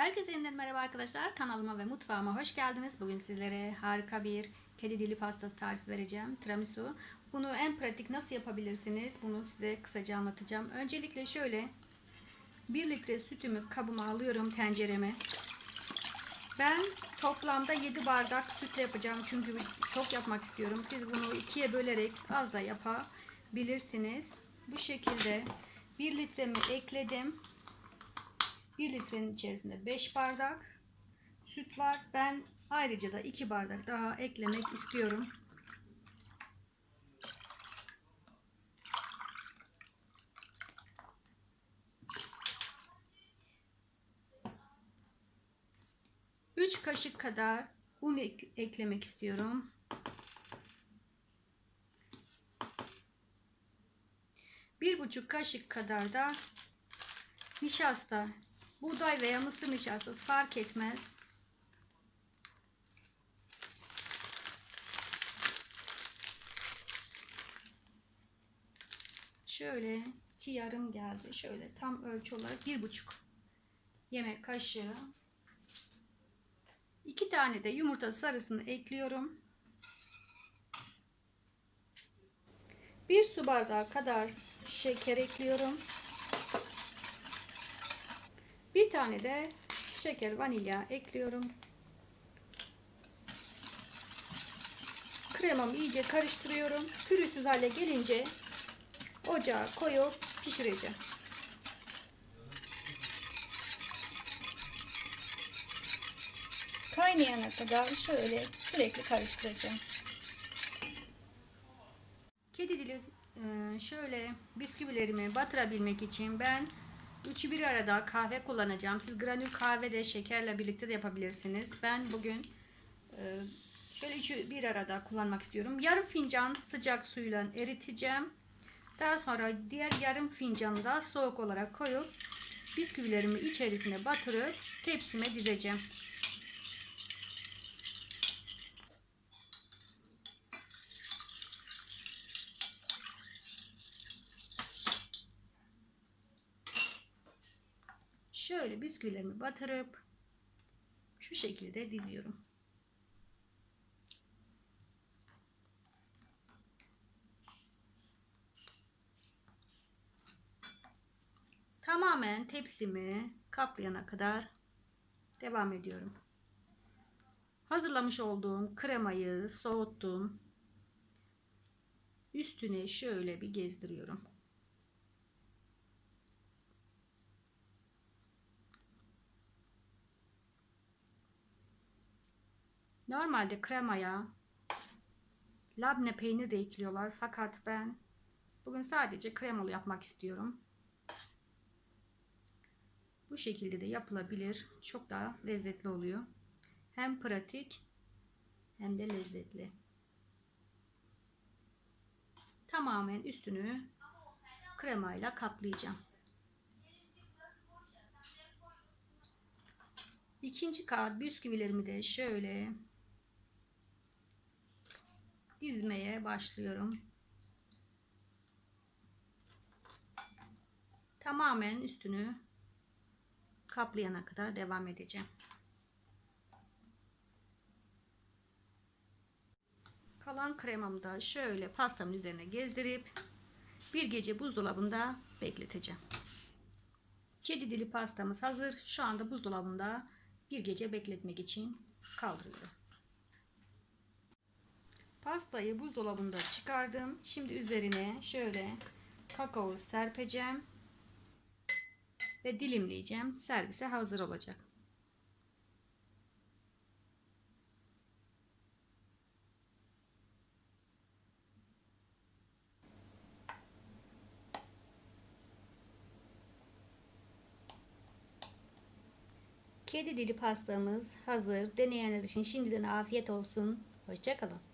Herkese yeniden merhaba arkadaşlar. Kanalıma ve mutfağıma hoş geldiniz. Bugün sizlere harika bir kedi dili pastası tarifi vereceğim. Tiramisu. Bunu en pratik nasıl yapabilirsiniz? Bunu size kısaca anlatacağım. Öncelikle şöyle 1 litre sütümü kabıma alıyorum tencereme. Ben toplamda 7 bardak sütle yapacağım. Çünkü çok yapmak istiyorum. Siz bunu ikiye bölerek az da yapabilirsiniz. Bu şekilde 1 litremi ekledim. 1 litrenin içerisinde 5 bardak süt var. Ben ayrıca da 2 bardak daha eklemek istiyorum. Üç kaşık kadar un ek eklemek istiyorum. Bir buçuk kaşık kadar da nişasta Buğday veya mısır nişastası fark etmez. Şöyle ki yarım geldi. Şöyle tam ölçü olarak bir buçuk yemek kaşığı. İki tane de yumurta sarısını ekliyorum. Bir su bardağı kadar şeker ekliyorum. Bir tane de şeker vanilya ekliyorum. Kremamı iyice karıştırıyorum. Pürüzsüz hale gelince ocağa koyup pişireceğim. Kaynayana kadar şöyle sürekli karıştıracağım. Kedi dili e, şöyle bisküvilerimi batırabilmek için ben Üçü bir arada kahve kullanacağım. Siz granül kahve de şekerle birlikte de yapabilirsiniz. Ben bugün e, şöyle üçü bir arada kullanmak istiyorum. Yarım fincan sıcak suyla eriteceğim. Daha sonra diğer yarım fincanı da soğuk olarak koyup bisküvilerimi içerisine batırıp tepsime dizeceğim. Şöyle bisküvilerimi batırıp şu şekilde diziyorum. Tamamen tepsimi kaplayana kadar devam ediyorum. Hazırlamış olduğum kremayı soğuttum. Üstüne şöyle bir gezdiriyorum. Normalde kremaya labne peynir de ekliyorlar. Fakat ben bugün sadece kremalı yapmak istiyorum. Bu şekilde de yapılabilir. Çok daha lezzetli oluyor. Hem pratik hem de lezzetli. Tamamen üstünü kremayla kaplayacağım. İkinci kat bisküvilerimi de şöyle dizmeye başlıyorum. Tamamen üstünü kaplayana kadar devam edeceğim. Kalan kremamı da şöyle pastamın üzerine gezdirip bir gece buzdolabında bekleteceğim. Kedi dili pastamız hazır. Şu anda buzdolabında bir gece bekletmek için kaldırıyorum. Pastayı buzdolabında çıkardım. Şimdi üzerine şöyle kakao serpeceğim. Ve dilimleyeceğim. Servise hazır olacak. Kedi dili pastamız hazır. Deneyenler için şimdiden afiyet olsun. Hoşçakalın.